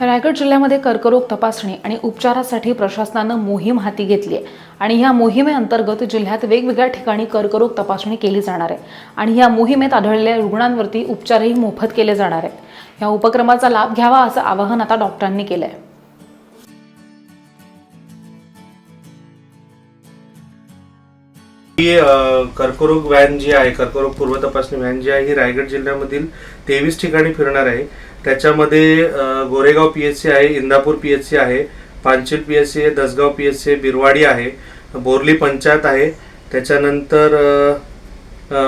रायगड जिल्ह्यामध्ये कर्करोग तपासणी आणि उपचारासाठी प्रशासनानं मोहीम हाती घेतली आहे आणि ह्या मोहिमेअंतर्गत जिल्ह्यात वेगवेगळ्या ठिकाणी कर्करोग तपासणी केली जाणार आहे. आणि या मोहिमेत आढळलेल्या रुग्णांवरती उपचारही मोफत केले जाणार आहेत. या उपक्रमाचा लाभ घ्यावा असं आवाहन आता डॉक्टरांनी केलं आहे ही कर्करोग व्हॅन जी आहे कर्करोग पूर्व तपासणी व्हॅन जी आहे ही रायगड जिल्ह्यामधील तेवीस ठिकाणी फिरणार आहे. त्याच्यामध्ये गोरेगाव पी एच सी आहे इंदापूर पी एच सी आहे पानशेत पी एच सी आहे दसगाव पी एच सी आहे बिरवाडी आहे बोरली पंचायत आहे. त्याच्यानंतर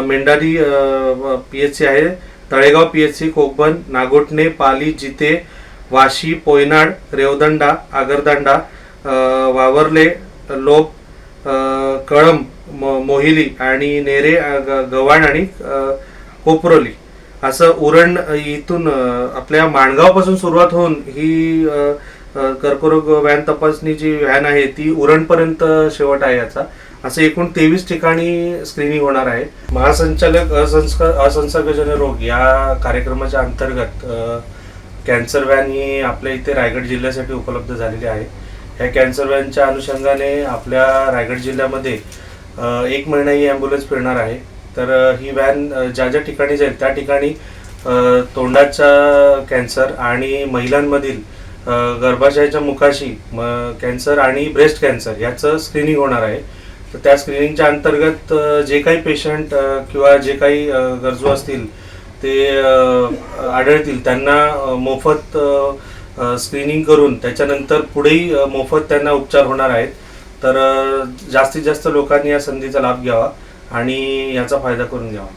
मेंढारी पी एच सी आहे Talegaon P H C Kokban Nagothane Pali Jite Vashi Poynad Revdanda Agardanda वावरले लोप कळंब मोहिली आणि नेरे ग- गव्हाण आणि कोपरोली. असं उरण इथून आपल्या माणगावपासून सुरुवात होऊन ही कर्करोग व्हॅन तपासणी जी व्हॅन आहे ती उरणपर्यंत शेवट आहे याचा. असं एकूण तेवीस ठिकाणी स्क्रीनिंग होणार आहे. महासंचालक असंस्क असंसर्गजन्य रोग या कार्यक्रमाच्या अंतर्गत कॅन्सर व्हॅन ही आपल्या इथे रायगड जिल्ह्यासाठी उपलब्ध झालेली आहे. ह्या कॅन्सर व्हॅनच्या अनुषंगाने आपल्या रायगड जिल्ह्यामध्ये एक महिना ही ॲम्ब्युलन्स फिरणार आहे. तर ही व्हॅन ज्या ज्या ठिकाणी जाईल त्या ठिकाणी तोंडाचा कॅन्सर आणि महिलांमधील गर्भाशयाच्या मुखाशी म कॅन्सर आणि ब्रेस्ट कॅन्सर याचं स्क्रीनिंग होणार आहे. तर त्या स्क्रीनिंगच्या अंतर्गत जे काही पेशंट किंवा जे काही गरजू असतील ते आढळतील. त्यांना मोफत स्क्रीनिंग करून त्याच्यानंतर पुढेही मोफत त्यांना उपचार होणार आहेत. तर जास्तीत जास्त लोकांनी या संधीचा लाभ घ्यावा आणि याचा फायदा करून घ्यावा.